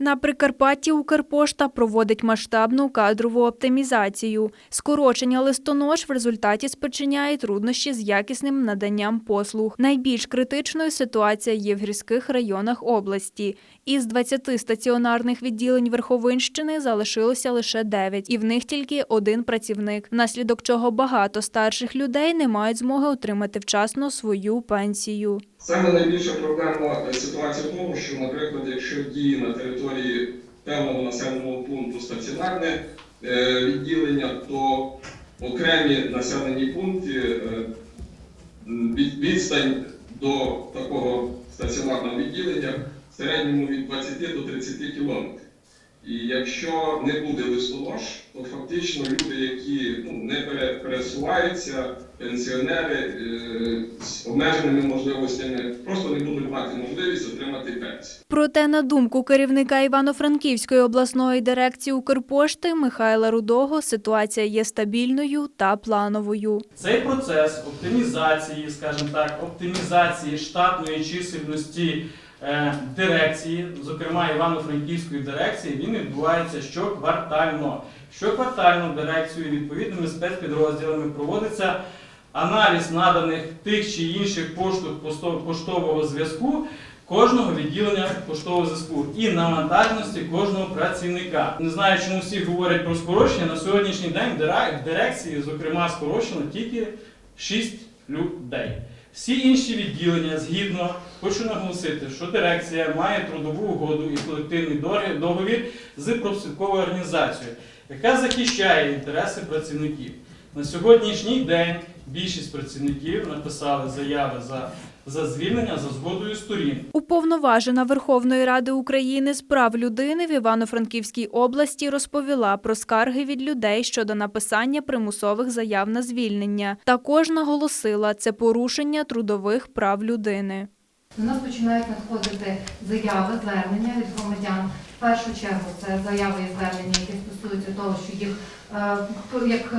На Прикарпатті Укрпошта проводить масштабну кадрову оптимізацію. Скорочення листонож в результаті спричиняє труднощі з якісним наданням послуг. Найбільш критичною ситуація є в гірських районах області. Із 20 стаціонарних відділень Верховинщини залишилося лише 9, і в них тільки один працівник, внаслідок чого багато старших людей не мають змоги отримати вчасно свою пенсію. Саме найбільша проблемна е, ситуація в тому, що, наприклад, якщо діє на території певного населеного пункту стаціонарне е, відділення, то окремі населені пункти е, відстань до такого стаціонарного відділення в середньому від 20 до 30 кілометрів. І якщо не буде листонож, то фактично люди, які ну, не пересуваються, пенсіонери е, з обмеженими можливостями, просто не будуть мати можливість отримати пенсію. Проте, на думку керівника Івано-Франківської обласної дирекції Укрпошти Михайла Рудого, ситуація є стабільною та плановою. Цей процес оптимізації, скажімо так, оптимізації штатної чисельності е, дирекції, зокрема Івано-Франківської дирекції, він відбувається щоквартально. Щоквартально дирекцією відповідними спецпідрозділами проводиться аналіз наданих тих чи інших поштовх поштового зв'язку. Кожного відділення поштового зв'язку і навантаженості кожного працівника. Не знаю, чому всі говорять про скорочення. На сьогоднішній день в дирекції, зокрема, скорочено тільки 6 людей. Всі інші відділення згідно хочу наголосити, що дирекція має трудову угоду і колективний договір з профспілковою організацією, яка захищає інтереси працівників. На сьогоднішній день більшість працівників написали заяви за, за звільнення за згодою сторін. Уповноважена Верховної Ради України з прав людини в Івано-Франківській області розповіла про скарги від людей щодо написання примусових заяв на звільнення. Також наголосила це порушення трудових прав людини. До нас починають надходити заяви, звернення від громадян. В першу чергу це заяви і звернення, які стосуються того, що їх, е, як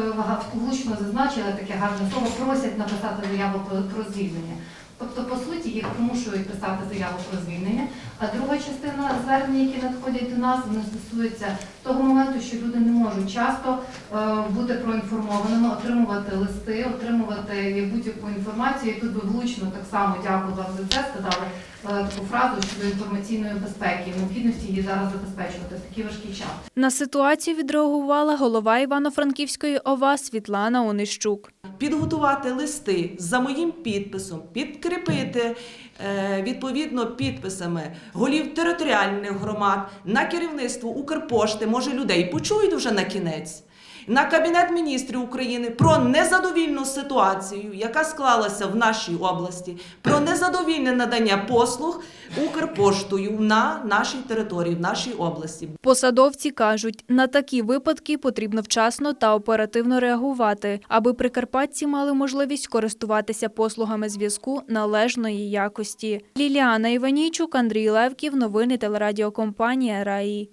влучно зазначила, таке гарне слово, просять написати заяву про, звільнення. Тобто, по суті, їх примушують писати заяву про звільнення. А друга частина звернень, які надходять до нас, вони стосуються того моменту, що люди не можуть часто е, бути проінформованими, отримувати листи, отримувати будь-яку інформацію. І тут ви влучно так само дякую вам за це, сказали е, таку фразу щодо інформаційної безпеки, необхідності її зараз забезпечувати в такий важкий час. На ситуацію відреагувала голова Івано-Франківської ОВА Світлана Онищук. підготувати листи за моїм підписом, підкріпити е, відповідно підписами голів територіальних громад на керівництво Укрпошти, може людей почують вже на кінець. На Кабінет міністрів України про незадовільну ситуацію, яка склалася в нашій області, про незадовільне надання послуг Укрпоштою на нашій території, в нашій області. Посадовці кажуть, на такі випадки потрібно вчасно та оперативно реагувати, аби прикарпатці мали можливість користуватися послугами зв'язку належної якості. Ліліана Іванійчук, Андрій Левків, новини телерадіокомпанія Раї.